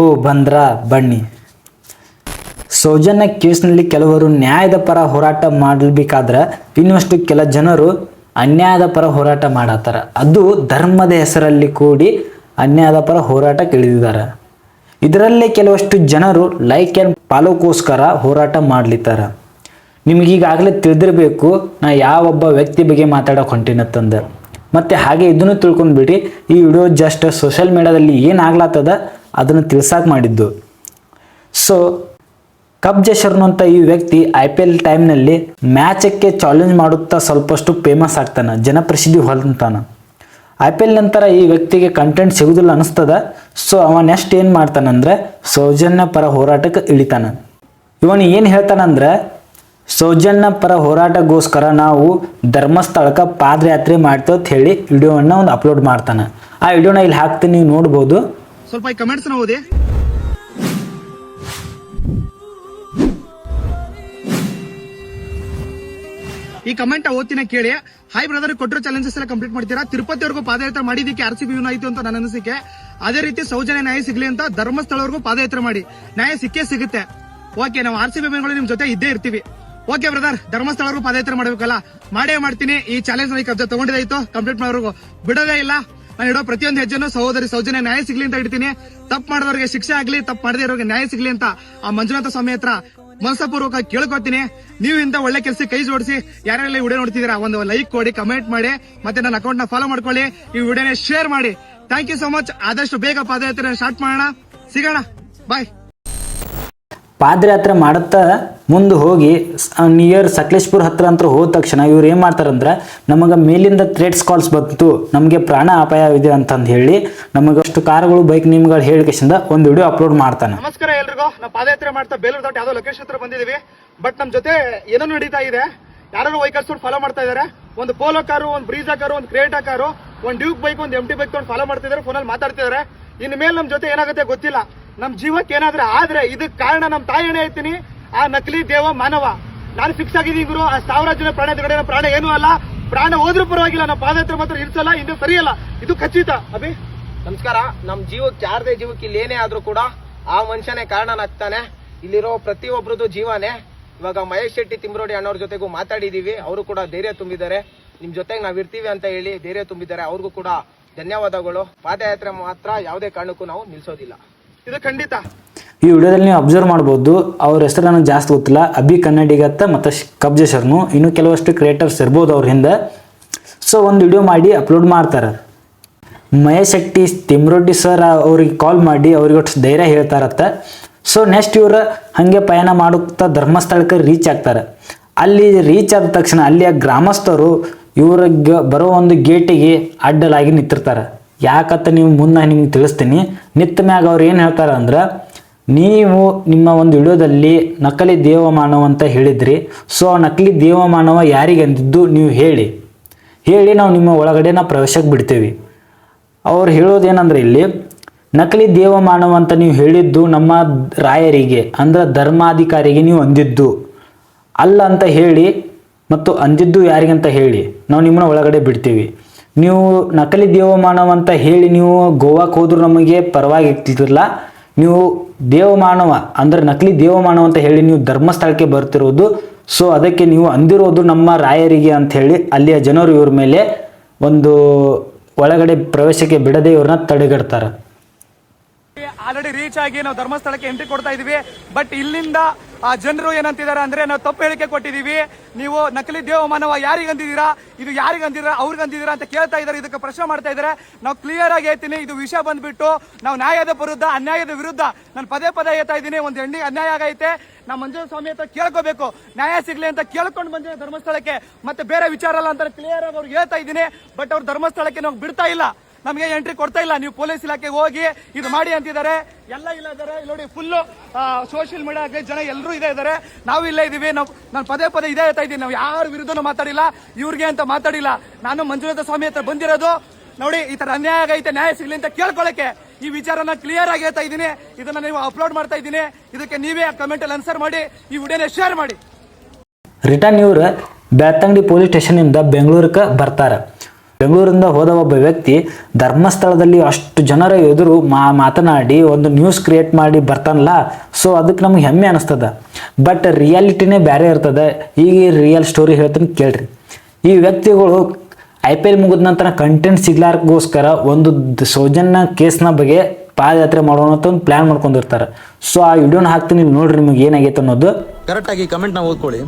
ಓ ಬಂದ್ರ ಬನ್ನಿ. ಸೌಜನ್ಯ ಕೇಸ್ನಲ್ಲಿ ಕೆಲವರು ನ್ಯಾಯದ ಪರ ಹೋರಾಟ ಮಾಡಬೇಕಾದ್ರೆ ಇನ್ನಷ್ಟು ಕೆಲ ಜನರು ಅನ್ಯಾಯದ ಪರ ಹೋರಾಟ ಮಾಡತ್ತಾರ. ಅದು ಧರ್ಮದ ಹೆಸರಲ್ಲಿ ಕೂಡಿ ಅನ್ಯಾಯದ ಪರ ಹೋರಾಟಕ್ಕೆ ಇಳಿದಿದ್ದಾರೆ ಇದರಲ್ಲೇ ಕೆಲವಷ್ಟು ಜನರು ಲೈಕ್ ಆ್ಯಂಡ್ ಫಾಲೋಕ್ಕೋಸ್ಕರ ಹೋರಾಟ ಮಾಡ್ಲಿತ್ತಾರ. ನಿಮಗೀಗಾಗಲೇ ತಿಳಿದಿರಬೇಕು, ನಾ ಯಾವೊಬ್ಬ ವ್ಯಕ್ತಿ ಬಗ್ಗೆ ಮಾತಾಡೋಕೆ ಹೊಂಟಿನತ್ತಂದ ಮತ್ತು ಹಾಗೆ ಇದನ್ನು ತಿಳ್ಕೊಂಡ್ಬಿಡಿ ಈ ವಿಡಿಯೋ ಜಸ್ಟ್ ಸೋಷಿಯಲ್ ಮೀಡಿಯಾದಲ್ಲಿ ಏನಾಗ್ಲತ್ತದ ಅದನ್ನು ತಿಳ್ಸಕ್ಕೆ ಮಾಡಿದ್ದು. ಸೊ ಕಪ್ ಜಶರ್ನು ಅಂತ ಈ ವ್ಯಕ್ತಿ ಐ ಪಿ ಎಲ್ ಟೈಮ್ನಲ್ಲಿ ಮ್ಯಾಚಕ್ಕೆ ಚಾಲೆಂಜ್ ಮಾಡುತ್ತಾ ಸ್ವಲ್ಪಷ್ಟು ಫೇಮಸ್ ಆಗ್ತಾನೆ, ಜನಪ್ರಸಿದ್ಧಿ ಹೊಂತಾನ ಐ ಪಿ ಎಲ್ ನಂತರ ಈ ವ್ಯಕ್ತಿಗೆ ಕಂಟೆಂಟ್ ಸಿಗುದಿಲ್ಲ ಅನಿಸ್ತದ. ಸೊ ಅವ ನೆಕ್ಸ್ಟ್ ಏನು ಮಾಡ್ತಾನಂದ್ರೆ ಸೌಜನ್ಯ ಪರ ಹೋರಾಟಕ್ಕೆ ಇಳಿತಾನೆ. ಇವನು ಏನು ಹೇಳ್ತಾನಂದ್ರೆ ಸೌಜನ್ಯ ಪರ ಹೋರಾಟಗೋಸ್ಕರ ನಾವು ಧರ್ಮಸ್ಥಳಕ್ಕೆ ಪಾದಯಾತ್ರೆ ಮಾಡ್ತೇವೆ ಅಂತ ಹೇಳಿ ವಿಡಿಯೋವನ್ನು ಒಂದು ಅಪ್ಲೋಡ್ ಮಾಡ್ತಾನೆ. ಆ ವಿಡಿಯೋನ ಇಲ್ಲಿ ಹಾಕ್ತೀನಿ, ನೀವು ನೋಡ್ಬೋದು. ಸ್ವಲ್ಪ ಈ ಕಮೆಂಟ್ಸ್ ಓದಿ. ಈ ಕಮೆಂಟ್ ಓದ್ತಿನ ಕೇಳಿ. ಹಾಯ್ ಬ್ರದರ್ ಕೊಟ್ಟರು ಚಾಲೆಂಜಸ್ ಎಲ್ಲ ಕಂಪ್ಲೀಟ್ ಮಾಡ್ತೀರಾ? ತಿರುಪತಿವರೆಗೂ ಪಾದಯಾತ್ರೆ ಮಾಡಿದಕ್ಕೆ ಆರ್ ಸಿ ಬಿ ಆಯ್ತು ಅಂತ ನನ್ನ ಅನಿಸಿಕೆ. ಅದೇ ರೀತಿ ಸೌಜನ್ಯ ನ್ಯಾಯ ಸಿಗ್ಲಿ ಅಂತ ಧರ್ಮಸ್ಥಳವರೆಗೂ ಪಾದಯಾತ್ರೆ ಮಾಡಿ. ನ್ಯಾಯ ಸಿಕ್ಕೇ ಸಿಗುತ್ತೆ. ಓಕೆ ನಾವು ಆರ್ ಸಿ ಬಿ ನಿಮ್ ಜೊತೆ ಇದ್ದೇ ಇರ್ತೀವಿ. ಓಕೆ ಬ್ರದರ್ ಧರ್ಮಸ್ಥಳವರೆಗೂ ಪಾದಯಾತ್ರೆ ಮಾಡ್ಬೇಕಲ್ಲ? ಮಾಡೇ ಮಾಡ್ತೀನಿ. ಈ ಚಾಲೆಂಜ್ ಈ ಕಬ್ಜ ತಗೊಂಡಿದ್ದಾಯ್ತು ಕಂಪ್ಲೀಟ್ ಮಾಡೋವರೆಗೂ ಬಿಡೋದೇ ಇಲ್ಲ. ನಾನು ಇಡೋ ಪ್ರತಿಯೊಂದು ಹೆಜ್ಜೆನು ಸಹೋದರಿ ಸೌಜನ್ಯ ನ್ಯಾಯ ಸಿಗ್ಲಿ ಅಂತ ಇಡ್ತೀನಿ. ತಪ್ಪು ಮಾಡಿದವರಿಗೆ ಶಿಕ್ಷೆ ಆಗ್ಲಿ, ತಪ್ಪು ಮಾಡದೇ ಇರೋರಿಗೆ ನ್ಯಾಯ ಸಿಗ್ಲಿ ಅಂತ ಆ ಮಂಜುನಾಥ ಸ್ವಾಮಿ ಹತ್ರ ಮನಸಪೂರ್ವಕ ಕೇಳ್ಕೊತೀನಿ ನೀವು ಇಂತ ಒಳ್ಳೆ ಕೆಲಸ ಕೈ ಜೋಡಿಸಿ ಯಾರೆಲ್ಲ ವಿಡಿಯೋ ನೋಡ್ತಿದ್ದೀರಾ, ಒಂದು ಲೈಕ್ ಕೊಡಿ ಕಮೆಂಟ್ ಮಾಡಿ, ಮತ್ತೆ ನನ್ನ ಅಕೌಂಟ್ನ ಫಾಲೋ ಮಾಡ್ಕೊಳ್ಳಿ, ಈ ವಿಡಿಯೋನ ಶೇರ್ ಮಾಡಿ. ಥ್ಯಾಂಕ್ ಯು ಸೊ ಮಚ್ ಆದಷ್ಟು ಬೇಗ ಪಾದಯಾತ್ರೆ ಸ್ಟಾರ್ಟ್ ಮಾಡೋಣ. ಸಿಗೋಣ. ಬಾಯ್ ಪಾದಯಾತ್ರೆ ಮಾಡುತ್ತಾ ಮುಂದೆ ಹೋಗಿ ನಿಯರ್ ಸಕಲೇಶ್ಪುರ ಹತ್ರ ಅಂತ ಹೋದ ತಕ್ಷಣ ಇವ್ರು ಏನು ಮಾಡ್ತಾರಂದ್ರೆ, ನಮಗೆ ಮೇಲಿಂದ ಥ್ರೆಡ್ಸ್ ಕಾಲ್ಸ್ ಬಂತು, ನಮಗೆ ಪ್ರಾಣ ಅಪಾಯ ಇದೆ ಅಂತಂದು ಹೇಳಿ, ನಮಗೆ ಅಷ್ಟು ಕಾರುಗಳು ಬೈಕ್ ನಿಮ್ಗಳು ಹೇಳಿಕೆಸಿಂದ ಒಂದು ವಿಡಿಯೋ ಅಪ್ಲೋಡ್ ಮಾಡ್ತಾನೆ. ನಮಸ್ಕಾರ ಎಲ್ರಿಗೂ. ನಾವು ಪಾದಯಾತ್ರೆ ಮಾಡ್ತಾ ಬೇಲೂರು ದೊಡ್ಡ ಯಾವುದೋ ಲೊಕೇಶನ್ ಹತ್ರ ಬಂದಿದೀವಿ. ಬಟ್ ನಮ್ಮ ಜೊತೆ ಏನೋ ನಡೀತಾ ಇದೆ. ಯಾರು ವೆಹಿಕಲ್ಸ್ ಫಾಲೋ ಮಾಡ್ತಾ ಇದಾರೆ. ಒಂದು ಪೋಲೋ ಕಾರು ಒಂದು ಬ್ರೀಜಾ ಕಾರು ಒಂದು ಕ್ರೇಟಾ ಕಾರು ಒಂದು ಡ್ಯೂಕ್ ಬೈಕ್ ಒಂದು ಎಂ ಟಿ ಬೈಕ್ ತೊಗೊಂಡು ಫಾಲೋ ಮಾಡ್ತಿದ್ದಾರೆ ಫೋನಲ್ಲಿ ಮಾತಾಡ್ತಿದ್ದಾರೆ ಇನ್ನು ಮೇಲೆ ನಮ್ಮ ಜೊತೆ ಏನಾಗುತ್ತೆ ಗೊತ್ತಿಲ್ಲ. ನಮ್ ಜೀವಕ್ಕೆ ಏನಾದ್ರೆ ಆದ್ರೆ ಇದಕ್ಕೆ ಕಾರಣ ನಮ್ ತಾಯಿ ಎಣ್ಣೆ ಹೇಳ್ತೀನಿ, ಆ ನಕಲಿ ದೇವ ಮಾನವ. ನಾನು ಫಿಕ್ಸ್ ಆಗಿದ್ದೀನಿ ಗುರು, ಆ ಸಾವಿರ ಜನ ಪ್ರಾಣ ಎದುರುಗಡೆ ಪ್ರಾಣ ಏನೂ ಅಲ್ಲ. ಪ್ರಾಣ ಹೋದ್ರೂ ಪರವಾಗಿಲ್ಲ ನಮ್ಮ ಪಾದಯಾತ್ರೆ ಮಾತ್ರ ಇರ್ಸಲ್ಲ ಇದು ಸರಿಯಲ್ಲ. ಇದು ಖಚಿತ. ಅಭಿ? ನಮಸ್ಕಾರ. ನಮ್ ಜೀವಕ್ಕೆ, ಯಾರದೇ ಜೀವಕ್ಕೆ ಇಲ್ಲಿ ಏನೇ ಆದ್ರೂ ಕೂಡ ಆ ಮನುಷ್ಯನೇ ಕಾರಣನಾಗ್ತಾನೆ. ಇಲ್ಲಿರೋ ಪ್ರತಿಯೊಬ್ಬರದ್ದು ಜೀವನೇ. ಇವಾಗ ಮಹೇಶ್ ಶೆಟ್ಟಿ ತಿಮ್ರೋಡಿ ಅಣ್ಣವ್ರ ಜೊತೆಗೂ ಮಾತಾಡಿದೀವಿ. ಅವರು ಕೂಡ ಧೈರ್ಯ ತುಂಬಿದ್ದಾರೆ. ನಿಮ್ ಜೊತೆಗೆ ನಾವ್ ಇರ್ತೀವಿ ಅಂತ ಹೇಳಿ ಧೈರ್ಯ ತುಂಬಿದ್ದಾರೆ. ಅವ್ರಿಗೂ ಕೂಡ ಧನ್ಯವಾದಗಳು. ಪಾದಯಾತ್ರೆ ಮಾತ್ರ ಯಾವುದೇ ಕಾರಣಕ್ಕೂ ನಾವು ನಿಲ್ಸೋದಿಲ್ಲ. ಇದು ಖಂಡಿತ. ಈ ವಿಡಿಯೋದಲ್ಲಿ ನೀವು ಅಬ್ಸರ್ವ್ ಮಾಡ್ಬೋದು. ಅವ್ರ ಹೆಸರು ನನಗೆ ಜಾಸ್ತಿ ಗೊತ್ತಿಲ್ಲ. ಅಭಿ ಕನ್ನಡಿಗತ್ತ ಮತ್ತು ಕಬ್ಜೆ ಶರ್ನು ಇನ್ನು ಕೆಲವಷ್ಟು ಕ್ರಿಯೇಟರ್ಸ್ ಇರ್ಬೋದು ಅವ್ರ ಹಿಂದೆ. ಸೊ ಒಂದು ವಿಡಿಯೋ ಮಾಡಿ ಅಪ್ಲೋಡ್ ಮಾಡ್ತಾರೆ. ಮಹೇಶ್ ಶೆಟ್ಟಿ, ತಿಮ್ರೊಡ್ಡಿ ಸರ್ ಅವ್ರಿಗೆ ಕಾಲ್ ಮಾಡಿ ಅವ್ರಿಗೆ ಒಟ್ಟು ಧೈರ್ಯ ಹೇಳ್ತಾರತ್ತ. ಸೊ ನೆಕ್ಸ್ಟ್ ಇವರು ಹಾಗೆ ಪಯಣ ಮಾಡುತ್ತಾ ಧರ್ಮಸ್ಥಳಕ್ಕೆ ರೀಚ್ ಆಗ್ತಾರೆ. ಅಲ್ಲಿ ರೀಚ್ ಆದ ತಕ್ಷಣ ಅಲ್ಲಿಯ ಗ್ರಾಮಸ್ಥರು ಇವ್ರಿಗೆ ಬರೋ ಒಂದು ಗೇಟಿಗೆ ಅಡ್ಡಲಾಗಿ ನಿಂತಿರ್ತಾರೆ. ಯಾಕಂತ ನೀವು ಮುಂದೆ ನಿಮ್ಗೆ ತಿಳಿಸ್ತೀನಿ. ನಿತ್ತ ಮ್ಯಾಗ ಅವ್ರು ಏನು ಹೇಳ್ತಾರೆ ಅಂದ್ರೆ, ನೀವು ನಿಮ್ಮ ಒಂದು ವಿಡಿಯೋದಲ್ಲಿ ನಕಲಿ ದೇವಮಾನವ ಅಂತ ಹೇಳಿದ್ರಿ. ಸೊ ಆ ನಕಲಿ ದೇವಮಾನವ ಯಾರಿಗೆ ಅಂದಿದ್ದು ನೀವು ಹೇಳಿ. ಹೇಳಿ ನಾವು ನಿಮ್ಮ ಒಳಗಡೆ ನಾವು ಪ್ರವೇಶಕ್ಕೆ ಬಿಡ್ತೇವೆ. ಅವ್ರು ಹೇಳೋದೇನಂದ್ರೆ ಇಲ್ಲಿ, ನಕಲಿ ದೇವಮಾನವ ಅಂತ ನೀವು ಹೇಳಿದ್ದು ನಮ್ಮ ರಾಯರಿಗೆ, ಅಂದ್ರೆ ಧರ್ಮಾಧಿಕಾರಿಗೆ ನೀವು ಅಂದಿದ್ದು. ಅಲ್ಲ ಅಂತ ಹೇಳಿ ಮತ್ತು ಅಂದಿದ್ದು ಯಾರಿಗಂತ ಹೇಳಿ, ನಾವು ನಿಮ್ಮನ್ನ ಒಳಗಡೆ ಬಿಡ್ತೀವಿ. ನೀವು ನಕಲಿ ದೇವಮಾನವ ಅಂತ ಹೇಳಿ ನೀವು ಗೋವಾಕ್ಕೆ ಹೋದ್ರೂ ನಮಗೆ ಪರವಾಗಿರ್ತಿರಲಿಲ್ಲ ನೀವು ದೇವಮಾನವ, ಅಂದ್ರೆ ನಕಲಿ ದೇವಮಾನವ ಅಂತ ಹೇಳಿ ನೀವು ಧರ್ಮಸ್ಥಳಕ್ಕೆ ಬರ್ತಿರೋದು. ಸೊ ಅದಕ್ಕೆ ನೀವು ಅಂದಿರೋದು ನಮ್ಮ ರಾಯರಿಗೆ ಅಂತ ಹೇಳಿ ಅಲ್ಲಿಯ ಜನರು ಇವ್ರ ಮೇಲೆ ಒಂದು ಒಳಗಡೆ ಪ್ರವೇಶಕ್ಕೆ ಬಿಡದೆ ಇವ್ರನ್ನ ತಡೆಗಡ್ತಾರೆ ಆಲ್ರೆಡಿ ರೀಚ್ ಆಗಿ ನಾವು ಧರ್ಮಸ್ಥಳಕ್ಕೆ ಎಂಟ್ರಿ ಕೊಡ್ತಾ ಇದೀವಿ ಬಟ್ ಇಲ್ಲಿಂದ ಆ ಜನರು ಏನಂತಿದ್ದಾರೆ ಅಂದ್ರೆ ನಾವು ತಪ್ಪು ಹೇಳಿಕೆ ಕೊಟ್ಟಿದೀವಿ ನೀವು ನಕಲಿ ದೇವಮಾನವ ಯಾರಿಗೆ ಅಂದಿದ್ದೀರಾ? ಇದು ಯಾರಿಗೆ ಅಂದಿದ್ದೀರಾ? ಅವ್ರಿಗೆ ಅಂದಿದ್ದೀರಾ ಅಂತ ಕೇಳ್ತಾ ಇದ್ದಾರೆ. ಇದಕ್ಕೆ ಪ್ರಶ್ನೆ ಮಾಡ್ತಾ ಇದ್ದಾರೆ. ನಾವು ಕ್ಲಿಯರ್ ಆಗಿ ಹೇಳ್ತೀನಿ, ಇದು ವಿಷಯ ಬಂದ್ಬಿಟ್ಟು ನಾವು ನ್ಯಾಯದ ವಿರುದ್ಧ, ಅನ್ಯಾಯದ ವಿರುದ್ಧ ನಾನು ಪದೇ ಪದೇ ಹೇಳ್ತಾ ಇದ್ದೀನಿ. ಒಂದು ಹೆಣ್ಣಿ ಅನ್ಯಾಯ ಆಗೈತೆ. ನಮ್ಮ ಮಂಜುನ ಸ್ವಾಮಿ ಹತ್ರ ಕೇಳ್ಕೋಬೇಕು. ನ್ಯಾಯ ಸಿಗ್ಲಿ ಅಂತ ಕೇಳ್ಕೊಂಡು ಬಂದಿದೆ ಧರ್ಮಸ್ಥಳಕ್ಕೆ ಮತ್ತೆ ಬೇರೆ ವಿಚಾರ ಅಲ್ಲ ಅಂತ ಕ್ಲಿಯರ್ ಆಗಿ ಅವ್ರಿಗೆ ಹೇಳ್ತಾ ಇದ್ದೀನಿ. ಬಟ್ ಅವ್ರು ಧರ್ಮಸ್ಥಳಕ್ಕೆ ನಾವು ಬಿಡ್ತಾ ಇಲ್ಲ. ನಮಗೆ ಎಂಟ್ರಿ ಕೊಡ್ತಾ ಇಲ್ಲ. ನೀವು ಪೊಲೀಸ್ ಇಲಾಖೆಗೆ ಹೋಗಿ ಇದು ಮಾಡಿ ಅಂತಿದ್ದಾರೆ. ಎಲ್ಲ ಇಲ್ಲ ಇದ್ದಾರೆ ಇಲ್ಲಿ ನೋಡಿ ಫುಲ್ ಸೋಷಿಯಲ್ ಮೀಡಿಯಾಗೆ ಜನ ಎಲ್ಲರೂ ಇದೇ ಇದ್ದಾರೆ ನಾವು ಇಲ್ಲೇ ಇದೀವಿ. ನಾವು, ನಾನು ಪದೇ ಪದೇ ಇದೇ ಹೇಳ್ತಾ ಇದ್ದೀನಿ. ನಾವು ಯಾರ ವಿರುದ್ಧನೂ ಮಾತಾಡಿಲ್ಲ. ಇವ್ರಿಗೆ ಅಂತ ಮಾತಾಡಿಲ್ಲ. ನಾನು ಮಂಜುನಾಥ ಸ್ವಾಮಿ ಹತ್ರ ಬಂದಿರೋದು. ನೋಡಿ, ಈ ತರ ಅನ್ಯಾಯ ಆಗೈತೆ, ನ್ಯಾಯ ಸಿಗಲಿ ಅಂತ ಕೇಳ್ಕೊಳಕ್ಕೆ ಈ ವಿಚಾರನ ಕ್ಲಿಯರ್ ಆಗಿ ಹೇಳ್ತಾ ಇದ್ದೀನಿ. ಇದನ್ನ ನೀವು ಅಪ್ಲೋಡ್ ಮಾಡ್ತಾ ಇದ್ದೀನಿ. ಇದಕ್ಕೆ ನೀವೇ ಕಮೆಂಟ್ ಅಲ್ಲಿ ಆನ್ಸರ್ ಮಾಡಿ, ಈ ವಿಡಿಯೋನ ಶೇರ್ ಮಾಡಿ. ರಿಟರ್ನ್ ಇವ್ರು ಬೆಳ್ತಂಗಡಿ ಪೊಲೀಸ್ ಸ್ಟೇಷನ್ ಇಂದ ಬೆಂಗಳೂರಿಗೆ ಬರ್ತಾರೆ. ಬೆಂಗಳೂರಿಂದ ಹೋದ ಒಬ್ಬ ವ್ಯಕ್ತಿ ಧರ್ಮಸ್ಥಳದಲ್ಲಿ ಅಷ್ಟು ಜನರ ಎದುರು ಮಾ, ಮಾತನಾಡಿ ಒಂದು ನ್ಯೂಸ್ ಕ್ರಿಯೇಟ್ ಮಾಡಿ ಬರ್ತಾನಲ್ಲ ಸೊ ಅದಕ್ಕೆ ನಮ್ಗೆ ಹೆಮ್ಮೆ ಅನಿಸ್ತದ. ಬಟ್ ರಿಯಾಲಿಟಿನೇ ಬೇರೆ ಇರ್ತದೆ. ಈಗ ರಿಯಲ್ ಸ್ಟೋರಿ ಹೇಳ್ತೀನಿ ಕೇಳ್ರಿ. ಈ ವ್ಯಕ್ತಿಗಳು ಐ ಪಿ ಎಲ್ ಮುಗಿದ ನಂತರ ಕಂಟೆಂಟ್ ಸಿಗ್ಲಾರ್ಗೋಸ್ಕರ ಒಂದು ಸೌಜನ್ಯ ಕೇಸ್ನ ಬಗ್ಗೆ ಪಾದಯಾತ್ರೆ ಮಾಡೋಣ ಅಂತ ಒಂದು ಪ್ಲ್ಯಾನ್ ಮಾಡ್ಕೊಂಡಿರ್ತಾರೆ. ಸೊ ಆ ವಿಡಿಯೋನ ಹಾಕ್ತೀನಿ, ನೋಡ್ರಿ ನಿಮಗೆ ಏನಾಗೈತೆ ಅನ್ನೋದು. ಕರೆಕ್ಟ್ ಆಗಿ ಕಮೆಂಟ್ನ ಓದ್ಕೊಳ್ಳಿ.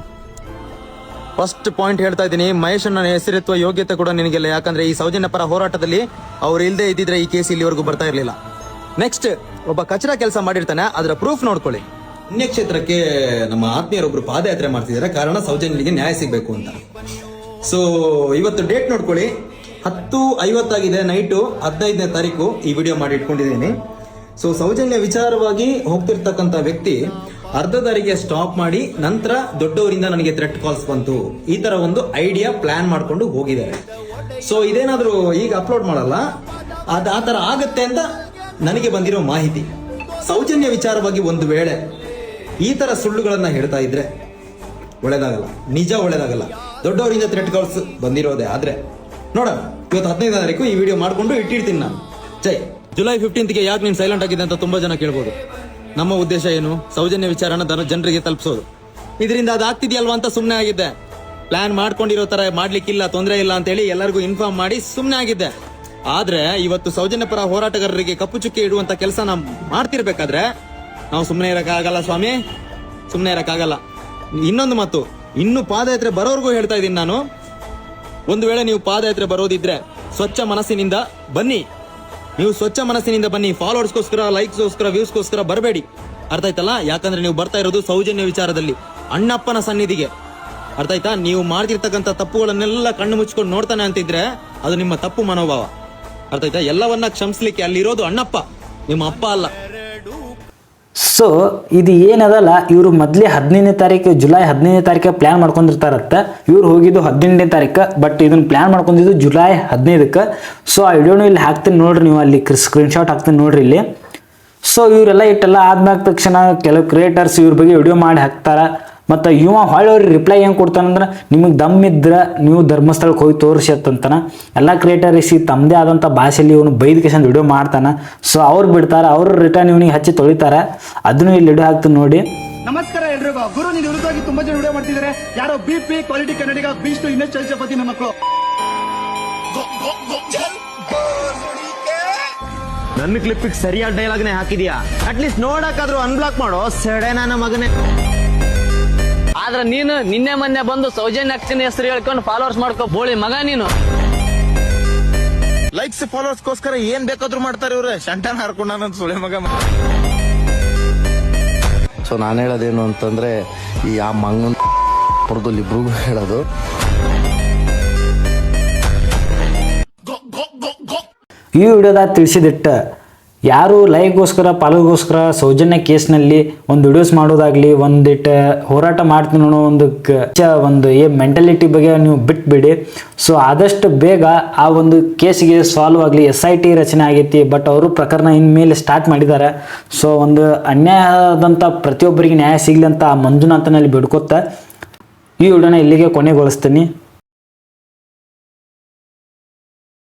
ಫಸ್ಟ್ ಪಾಯಿಂಟ್ ಹೇಳ್ತಾ ಇದ್ದೀನಿ. ಮಹೇಶ್ ಅಣ್ಣನ ಹೆಸರಿತ್ವ ಯೋಗ್ಯತೆ ಕೂಡ ನಿನಗಿಲ್ಲ. ಯಾಕಂದ್ರೆ ಈ ಸೌಜನ್ಯ ಪರ ಹೋರಾಟದಲ್ಲಿ ಅವ್ರು ಇಲ್ಲದೆ ಇದ್ದಿದ್ರೆ ಈ ಕೇಸ್ ಇಲ್ಲಿವರೆಗೂ ಬರ್ತಾ ಇರಲಿಲ್ಲ. ನೆಕ್ಸ್ಟ್ ಒಬ್ಬ ಕಚರ ಕೆಲಸ ಮಾಡಿರ್ತಾನೆ. ಅದರ ಪ್ರೂಫ್ ನೋಡ್ಕೊಳ್ಳಿ. ಪುಣ್ಯಕ್ಷೇತ್ರಕ್ಕೆ ನಮ್ಮ ಆತ್ಮೀಯರೊಬ್ರು ಪಾದಯಾತ್ರೆ ಮಾಡ್ತಿದ್ದಾರೆ. ಕಾರಣ ಸೌಜನ್ಯನಿಗೆ ನ್ಯಾಯ ಸಿಗಬೇಕು ಅಂತ. ಸೊ ಇವತ್ತು ಡೇಟ್ ನೋಡ್ಕೊಳ್ಳಿ. ಹತ್ತು ಐವತ್ತಾಗಿದೆ ನೈಟು ಹದಿನೈದನೇ ತಾರೀಕು ಈ ವಿಡಿಯೋ ಮಾಡಿ ಇಟ್ಕೊಂಡಿದ್ದೀನಿ. ಸೊ ಸೌಜನ್ಯ ವಿಚಾರವಾಗಿ ಹೋಗ್ತಿರ್ತಕ್ಕಂಥ ವ್ಯಕ್ತಿ ಅರ್ಧ ದಾರಿಗೆ ಸ್ಟಾಪ್ ಮಾಡಿ ನಂತರ ದೊಡ್ಡವರಿಂದ ನನಗೆ ಥ್ರೆಟ್ ಕಾಲ್ಸ್ ಬಂತು. ಈ ತರ ಒಂದು ಐಡಿಯಾ ಪ್ಲಾನ್ ಮಾಡ್ಕೊಂಡು ಹೋಗಿದ್ದಾರೆ. ಸೊ ಇದೇನಾದರೂ ಈಗ ಅಪ್ಲೋಡ್ ಮಾಡಲ್ಲ. ಅದು ಆ ತರ ಆಗುತ್ತೆ ಅಂತ ನನಗೆ ಬಂದಿರೋ ಮಾಹಿತಿ. ಸೌಜನ್ಯ ವಿಚಾರವಾಗಿ ಒಂದು ವೇಳೆ ಈ ತರ ಸುಳ್ಳುಗಳನ್ನ ಹೇಳ್ತಾ ಇದ್ರೆ ಒಳ್ಳೇದಾಗಲ್ಲ. ನಿಜ ಒಳ್ಳೇದಾಗಲ್ಲ. ದೊಡ್ಡವರಿಂದ ಥ್ರೆಟ್ ಕಾಲ್ಸ್ ಬಂದಿರೋದೆ ಆದ್ರೆ. ನೋಡೋಣ. ಇವತ್ತು ಹದಿನೈದು ತಾರೀಕು, ಈ ವಿಡಿಯೋ ಮಾಡ್ಕೊಂಡು ಇಟ್ಟಿರ್ತೀನಿ ನಾನು. ಜೈ. ಜುಲೈ ಫಿಫ್ಟೀನ್ತ್ಗೆ ಯಾಕೆ ನೀನು ಸೈಲೆಂಟ್ ಆಗಿದೆ ಅಂತ ತುಂಬಾ ಜನ ಕೇಳ್ಬೋದು. ನಮ್ಮ ಉದ್ದೇಶ ಏನು? ಸೌಜನ್ಯ ವಿಚಾರನ ದನ ಜನರಿಗೆ ತಲುಪಿಸೋದು. ಇದರಿಂದ ಅದು ಆಗ್ತಿದ್ಯಲ್ವಾ ಅಂತ ಸುಮ್ಮನೆ ಆಗಿದ್ದೆ. ಪ್ಲಾನ್ ಮಾಡ್ಕೊಂಡಿರೋ ತರ ಮಾಡ್ಲಿಕ್ಕಿಲ್ಲ, ತೊಂದರೆ ಇಲ್ಲ ಅಂತ ಹೇಳಿ ಎಲ್ಲರಿಗೂ ಇನ್ಫಾರ್ಮ್ ಮಾಡಿ ಸುಮ್ಮನೆ ಆಗಿದ್ದೆ. ಆದ್ರೆ ಇವತ್ತು ಸೌಜನ್ಯ ಪರ ಹೋರಾಟಗಾರರಿಗೆ ಕಪ್ಪು ಚುಕ್ಕೆ ಇಡುವಂತ ಕೆಲಸ ನಾವು ಮಾಡ್ತಿರ್ಬೇಕಾದ್ರೆ ನಾವು ಸುಮ್ಮನೆ ಇರಕ್ಕಾಗಲ್ಲ ಸ್ವಾಮಿ. ಸುಮ್ಮನೆ ಇರಕ್ಕಾಗಲ್ಲ. ಇನ್ನೊಂದು ಮಾತು, ಇನ್ನು ಪಾದಯಾತ್ರೆ ಬರೋರ್ಗೂ ಹೇಳ್ತಾ ಇದ್ದೀನಿ ನಾನು. ಒಂದು ವೇಳೆ ನೀವು ಪಾದಯಾತ್ರೆ ಬರೋದಿದ್ರೆ ಸ್ವಚ್ಛ ಮನಸ್ಸಿನಿಂದ ಬನ್ನಿ. ನೀವು ಸ್ವಚ್ಛ ಮನಸ್ಸಿನಿಂದ ಬನ್ನಿ ಫಾಲೋವರ್ಸ್ಗೋಸ್ಕರ ಲೈಕ್ಸ್ಗೋಸ್ಕರ ವ್ಯೂಸ್ಗೋಸ್ಕರ ಬರಬೇಡಿ. ಅರ್ಥ ಆಯ್ತಲ್ಲ? ಯಾಕಂದ್ರೆ ನೀವು ಬರ್ತಾ ಇರೋದು ಸೌಜನ್ಯ ವಿಚಾರದಲ್ಲಿ, ಅಣ್ಣಪ್ಪನ ಸನ್ನಿಧಿಗೆ. ಅರ್ಥ ಆಯ್ತಾ? ನೀವು ಮಾಡ್ತಿರ್ತಕ್ಕಂಥ ತಪ್ಪುಗಳನ್ನೆಲ್ಲ ಕಣ್ಣು ಮುಚ್ಕೊಂಡು ನೋಡ್ತಾನೆ ಅಂತಿದ್ರೆ ಅದು ನಿಮ್ಮ ತಪ್ಪು ಮನೋಭಾವ. ಅರ್ಥ ಆಯ್ತಾ? ಎಲ್ಲವನ್ನ ಕ್ಷಮಿಸ್ಲಿಕ್ಕೆ ಅಲ್ಲಿರೋದು ಅಣ್ಣಪ್ಪ, ನಿಮ್ಮ ಅಪ್ಪ ಅಲ್ಲ. ಸೊ ಇದು ಏನದಲ್ಲ, ಇವರು ಮೊದಲೇ ಹದಿನೈದನೇ ತಾರೀಕು, ಜುಲೈ ಹದಿನೈದನೇ ತಾರೀಕು ಪ್ಲ್ಯಾನ್ ಮಾಡ್ಕೊಂಡಿರ್ತಾರತ್ತ. ಇವ್ರು ಹೋಗಿದ್ದು ಹದಿನೆಂಟನೇ ತಾರೀಕು ಬಟ್ ಇದನ್ನ ಪ್ಲ್ಯಾನ್ ಮಾಡ್ಕೊಂಡಿದ್ದು ಜುಲೈ ಹದಿನೈದಕ್ಕೆ. ಸೊ ಆ ವಿಡಿಯೋನು ಇಲ್ಲಿ ಹಾಕ್ತೀನಿ ನೋಡ್ರಿ ನೀವು, ಅಲ್ಲಿ ಸ್ಕ್ರೀನ್ಶಾಟ್ ಹಾಕ್ತೀನಿ ನೋಡ್ರಿ ಇಲ್ಲಿ. ಸೊ ಇವರೆಲ್ಲ ಇಟ್ಟೆಲ್ಲ ಆದ್ಮ್ಯಾಗ ತಕ್ಷಣ ಕೆಲವು ಕ್ರಿಯೇಟರ್ಸ್ ಇವ್ರ ಬಗ್ಗೆ ವಿಡಿಯೋ ಮಾಡಿ ಹಾಕ್ತಾರ. ಮತ್ತು ಇವ ಹೊಳ್ಳವ್ರಿಗೆ ರಿಪ್ಲೈ ಏನು ಕೊಡ್ತಾನಂದ್ರೆ ನಿಮಗೆ ದಮ್ ಇದ್ರೆ ನೀವು ಧರ್ಮಸ್ಥಳಕ್ಕೆ ಹೋಗಿ ತೋರಿಸಿ ಅಂತಾನೆ. ಎಲ್ಲ ಕ್ರಿಯೇಟರ್ಸಿ ತಮ್ಮದೇ ಆದಂಥ ಭಾಷೆಯಲ್ಲಿ ಇವನು ಬೈದ್ ವಿಡಿಯೋ ಮಾಡ್ತಾನೆ. ಸೊ ಅವ್ರು ಬಿಡ್ತಾರೆ ಅವರು ರಿಟರ್ನ್ ಇವನಿಗೆ ಹಚ್ಚಿ ತೊಳಿತಾರೆ. ಅದನ್ನು ಇಲ್ಲಿ ವಿಡಿಯೋ ಹಾಕ್ತೀನಿ ನೋಡಿ. ನಮಸ್ಕಾರ ಎಲ್ರಿಗೂ. ಗುರು ನೀವು ವಿರುದ್ಧವಾಗಿ ತುಂಬಾ ಜನ ವಿಡಿಯೋ ಮಾಡ್ತಿದ್ದಾರೆ ಯಾರೋ B P quality Kannadiga beast ಇನ್ನಷ್ಟು ಚಲಿಸಪತಿ ನಮ್ಮ ಮಕ್ಕಳು ನನ್ನ ಕ್ಲಿಪ್ಪಿಗೆ ಸರಿಯಾದ ಡೈಲಾಗ್ನೇ ಹಾಕಿದ್ಯಾ? ಅಟ್ಲೀಸ್ಟ್ ನೋಡಕ್ಕಾದ್ರೂ ಅನ್ಬ್ಲಾಕ್ ಮಾಡೋ ಸೆಡೆ ನನ್ನ ಮಗನೇ. ಆದ್ರೆ ನೀನು ನಿನ್ನೆ ಮೊನ್ನೆ ಬಂದು ಸೌಜನ್ಯ ಅಕ್ಷನ್ ಹೆಸರು ಹೇಳ್ಕೊಂಡು ಫಾಲೋವರ್ಸ್ ಮಾಡ್ಕೋ ಬೋಳಿ ಮಗ ನೀನು. ಲೈಕ್ಸ್ ಫಾಲೋವರ್ಸ್ಗೋಸ್ಕರ ಏನ್ ಬೇಕಾದ್ರೂ ಮಾಡ್ತಾರೆ ಇವ್ರೆ? ಶಂಟನ್ ಹಾರ್ಕೊಂಡ ಸುಳೆ ಮಗ ಸೊ ನಾನು ಹೇಳೋದೇನು ಅಂತಂದ್ರೆ ಈ ಆ ಮಂಗನ ಪುರದಲ್ಲಿ ಇಬ್ರಿಗೂ ಹೇಳೋದು. ಈ ವಿಡಿಯೋದಾಗ ತಿಳಿಸಿದಿಟ್ಟ ಯಾರು ಲೈಕ್ಗೋಸ್ಕರ ಪಾಲುಗೋಸ್ಕರ ಸೌಜನ್ಯ ಕೇಸ್ನಲ್ಲಿ ಒಂದು ವಿಡಿಯೋಸ್ ಮಾಡೋದಾಗ್ಲಿ ಒಂದಿಟ್ಟು ಹೋರಾಟ ಮಾಡ್ತೀನಿ ಅನ್ನೋ ಒಂದು ಒಂದು ಏ ಮೆಂಟಾಲಿಟಿ ಬಗ್ಗೆ ನೀವು ಬಿಟ್ಬಿಡಿ. ಸೊ ಆದಷ್ಟು ಬೇಗ ಆ ಒಂದು ಕೇಸಿಗೆ ಸಾಲ್ವ್ ಆಗಲಿ ಎಸ್ ಐ ಟಿ ರಚನೆ ಆಗೈತಿ ಬಟ್ ಅವರು ಪ್ರಕರಣ ಇನ್ಮೇಲೆ ಸ್ಟಾರ್ಟ್ ಮಾಡಿದ್ದಾರೆ. ಸೊ ಒಂದು ಅನ್ಯಾಯ ಆದಂಥ ಪ್ರತಿಯೊಬ್ಬರಿಗೆ ನ್ಯಾಯ ಸಿಗಲಿ ಅಂತ ಆ ಮಂಜುನಾಥನಲ್ಲಿ ಬಿಡ್ಕೊತ ಈ ವಿಡಿಯೋನ ಇಲ್ಲಿಗೆ ಕೊನೆಗೊಳಿಸ್ತೀನಿ.